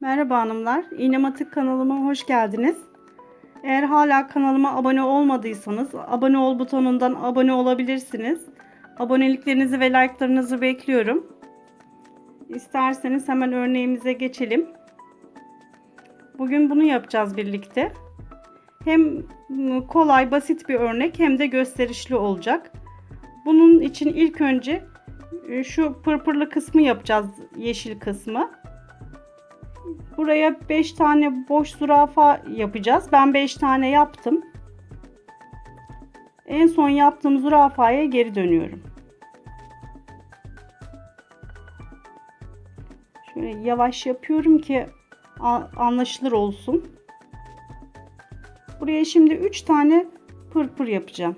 Merhaba hanımlar, İğnematik kanalıma hoş geldiniz. Eğer hala kanalıma abone olmadıysanız abone ol butonundan abone olabilirsiniz. Aboneliklerinizi ve like'larınızı bekliyorum. İsterseniz hemen örneğimize geçelim. Bugün bunu yapacağız birlikte. Hem kolay, basit bir örnek hem de gösterişli olacak. Bunun için ilk önce e, şu pırpırlı kısmı yapacağız, yeşil kısmı. Buraya 5 tane boş zürafa yapacağız. Ben 5 tane yaptım. En son yaptığım zürafaya geri dönüyorum. Şöyle yavaş yapıyorum ki anlaşılır olsun. Buraya şimdi 3 tane pırpır yapacağım.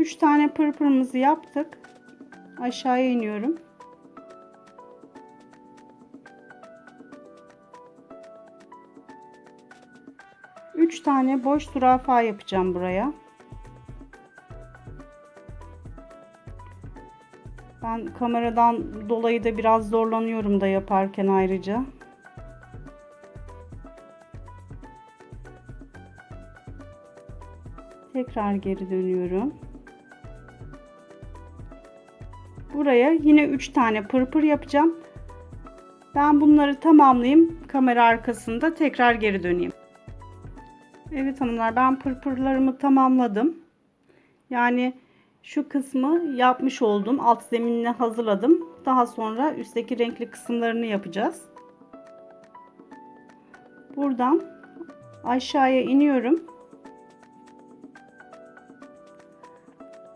Üç tane pırpırımızı yaptık. Aşağıya iniyorum. Üç tane boş zürafa yapacağım buraya. Ben kameradan dolayı da biraz zorlanıyorum da yaparken ayrıca. Tekrar geri dönüyorum. Buraya yine 3 tane pırpır yapacağım. Ben bunları tamamlayayım. Kamera arkasında tekrar geri döneyim. Evet hanımlar ben pırpırlarımı tamamladım. Yani şu kısmı yapmış oldum. Alt zeminini hazırladım. Daha sonra üstteki renkli kısımlarını yapacağız. Buradan aşağıya iniyorum.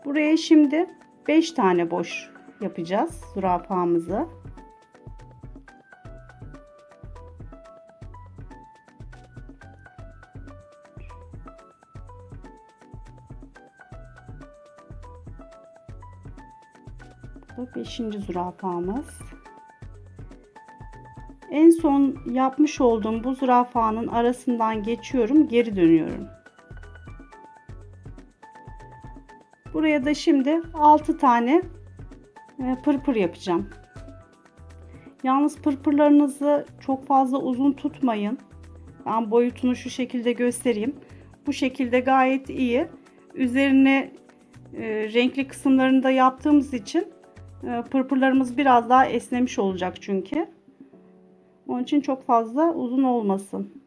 Buraya şimdi 5 tane boş yapacağız zürafamızı. Bu 5. zürafamız. En son yapmış olduğum bu zürafanın arasından geçiyorum, geri dönüyorum. Buraya da şimdi 6 tane e, pırpır yapacağım. Yalnız pırpırlarınızı çok fazla uzun tutmayın. Ben boyutunu şu şekilde göstereyim. Bu şekilde gayet iyi. Üzerine e, renkli kısımlarını da yaptığımız için e, pırpırlarımız biraz daha esnemiş olacak çünkü. Onun için çok fazla uzun olmasın.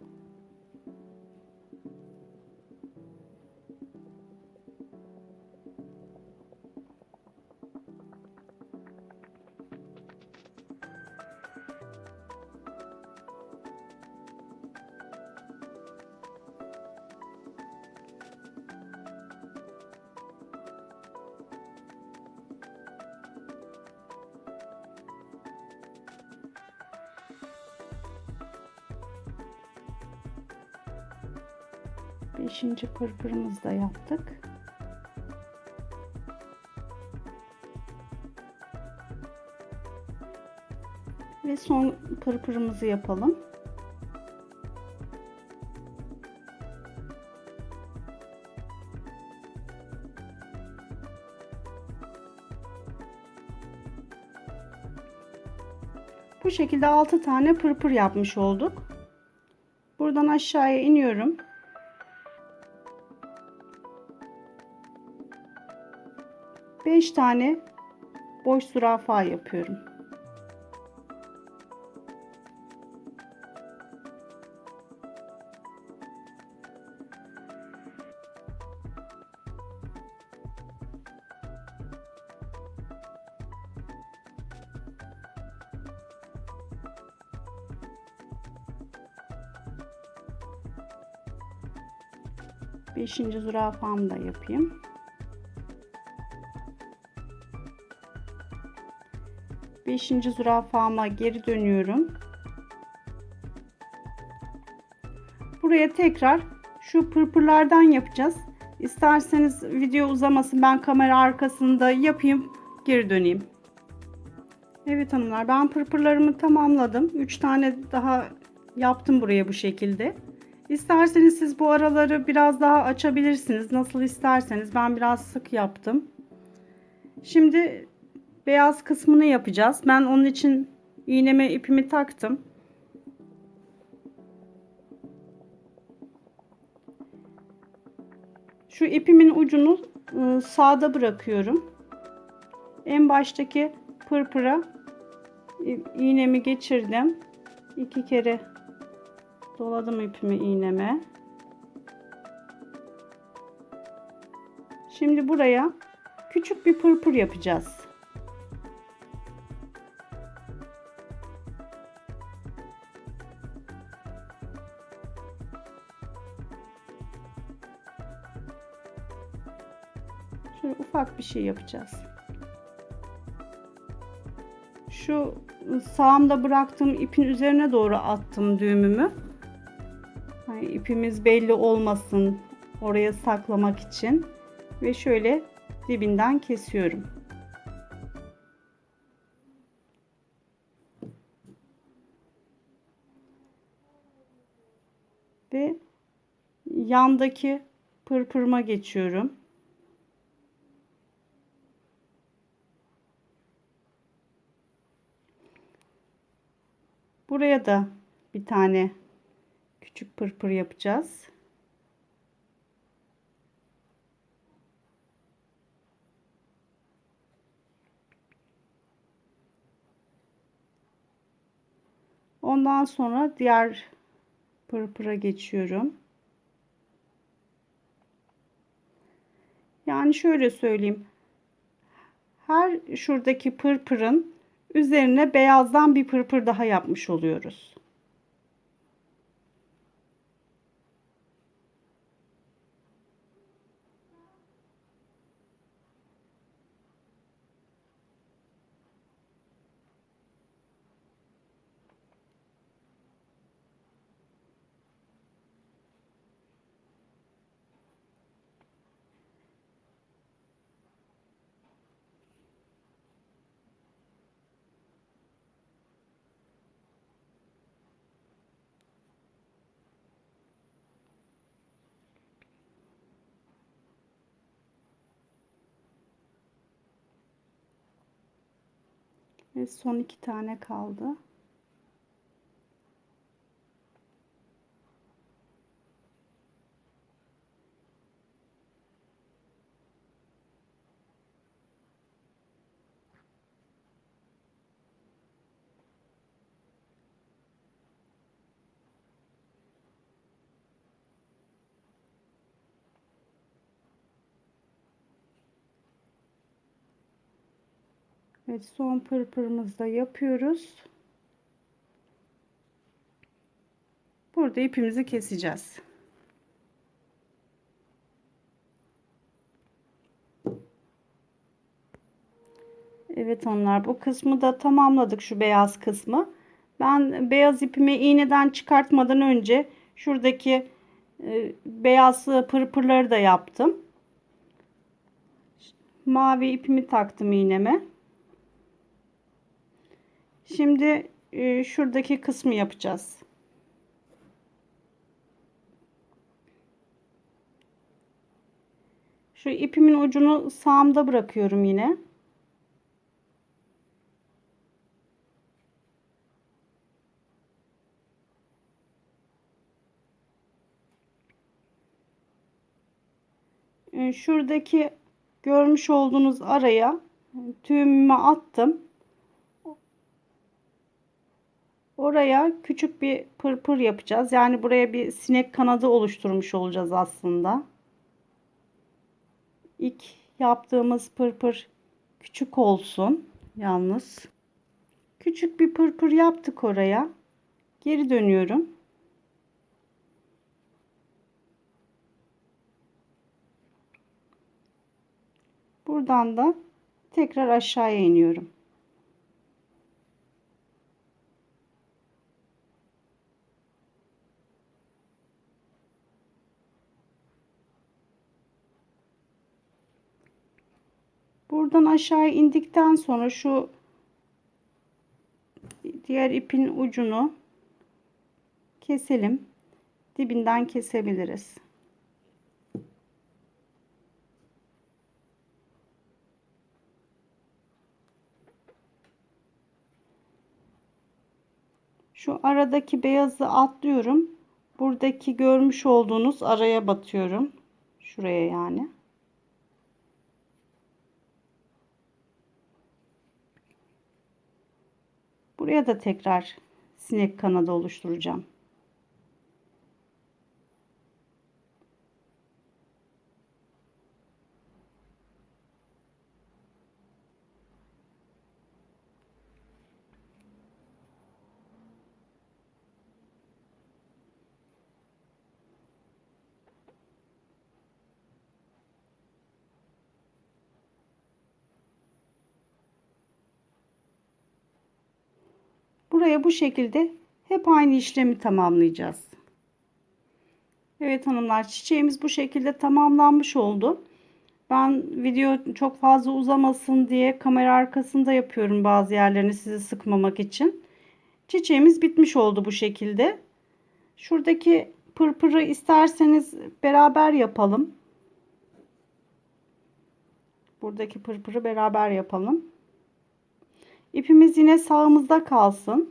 Beşinci pırpırımızı da yaptık. Ve son pırpırımızı yapalım. Bu şekilde 6 tane pırpır yapmış olduk. Buradan aşağıya iniyorum. 5 tane boş zürafa yapıyorum. Beşinci zürafamı da yapayım. 5. zürafama geri dönüyorum. Buraya tekrar şu pırpırlardan yapacağız. İsterseniz video uzamasın ben kamera arkasında yapayım geri döneyim. Evet hanımlar ben pırpırlarımı tamamladım. 3 tane daha yaptım buraya bu şekilde. İsterseniz siz bu araları biraz daha açabilirsiniz. Nasıl isterseniz ben biraz sık yaptım. Şimdi beyaz kısmını yapacağız. Ben onun için iğneme ipimi taktım. Şu ipimin ucunu ıı, sağda bırakıyorum. En baştaki pırpıra iğnemi geçirdim. İki kere doladım ipimi iğneme. Şimdi buraya küçük bir pırpır yapacağız. Şöyle ufak bir şey yapacağız. Şu sağımda bıraktığım ipin üzerine doğru attım düğümümü. Hani ipimiz belli olmasın oraya saklamak için ve şöyle dibinden kesiyorum. Ve yandaki pırpırıma geçiyorum. Buraya da bir tane küçük pırpır yapacağız. Ondan sonra diğer pırpıra geçiyorum. Yani şöyle söyleyeyim. Her şuradaki pırpırın üzerine beyazdan bir pırpır daha yapmış oluyoruz. Ve son iki tane kaldı. Evet son pırpırımızı da yapıyoruz. Burada ipimizi keseceğiz. Evet onlar bu kısmı da tamamladık şu beyaz kısmı. Ben beyaz ipimi iğneden çıkartmadan önce şuradaki e, beyaz pırpırları da yaptım. Mavi ipimi taktım iğneme. Şimdi e, şuradaki kısmı yapacağız. Şu ipimin ucunu sağımda bırakıyorum yine. E, şuradaki görmüş olduğunuz araya tüyümümü attım. Oraya küçük bir pırpır yapacağız. Yani buraya bir sinek kanadı oluşturmuş olacağız aslında. İlk yaptığımız pırpır küçük olsun yalnız. Küçük bir pırpır yaptık oraya. Geri dönüyorum. Buradan da tekrar aşağıya iniyorum. Buradan aşağı indikten sonra şu diğer ipin ucunu keselim. Dibinden kesebiliriz. Şu aradaki beyazı atlıyorum. Buradaki görmüş olduğunuz araya batıyorum. Şuraya yani. Buraya da tekrar sinek kanadı oluşturacağım. Buraya bu şekilde hep aynı işlemi tamamlayacağız. Evet hanımlar çiçeğimiz bu şekilde tamamlanmış oldu. Ben video çok fazla uzamasın diye kamera arkasında yapıyorum bazı yerlerini sizi sıkmamak için. Çiçeğimiz bitmiş oldu bu şekilde. Şuradaki pırpırı isterseniz beraber yapalım. Buradaki pırpırı beraber yapalım. İpimiz yine sağımızda kalsın.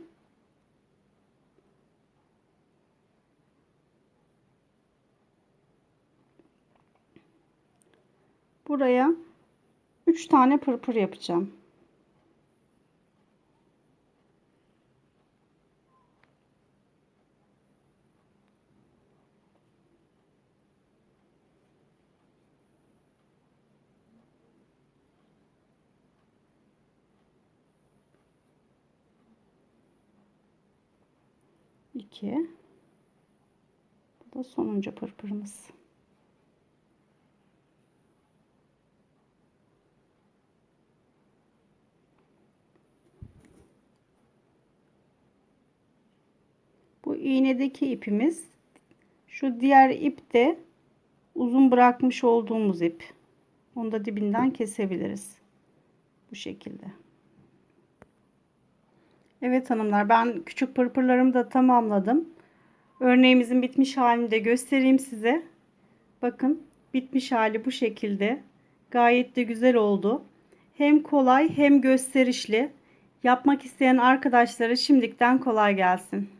Buraya 3 tane pırpır yapacağım. İki. Bu da sonuncu pırpırımız. Bu iğnedeki ipimiz şu diğer ip de uzun bırakmış olduğumuz ip. Onu da dibinden kesebiliriz. Bu şekilde. Evet hanımlar ben küçük pırpırlarımı da tamamladım. Örneğimizin bitmiş halini de göstereyim size. Bakın bitmiş hali bu şekilde. Gayet de güzel oldu. Hem kolay hem gösterişli. Yapmak isteyen arkadaşlara şimdiden kolay gelsin.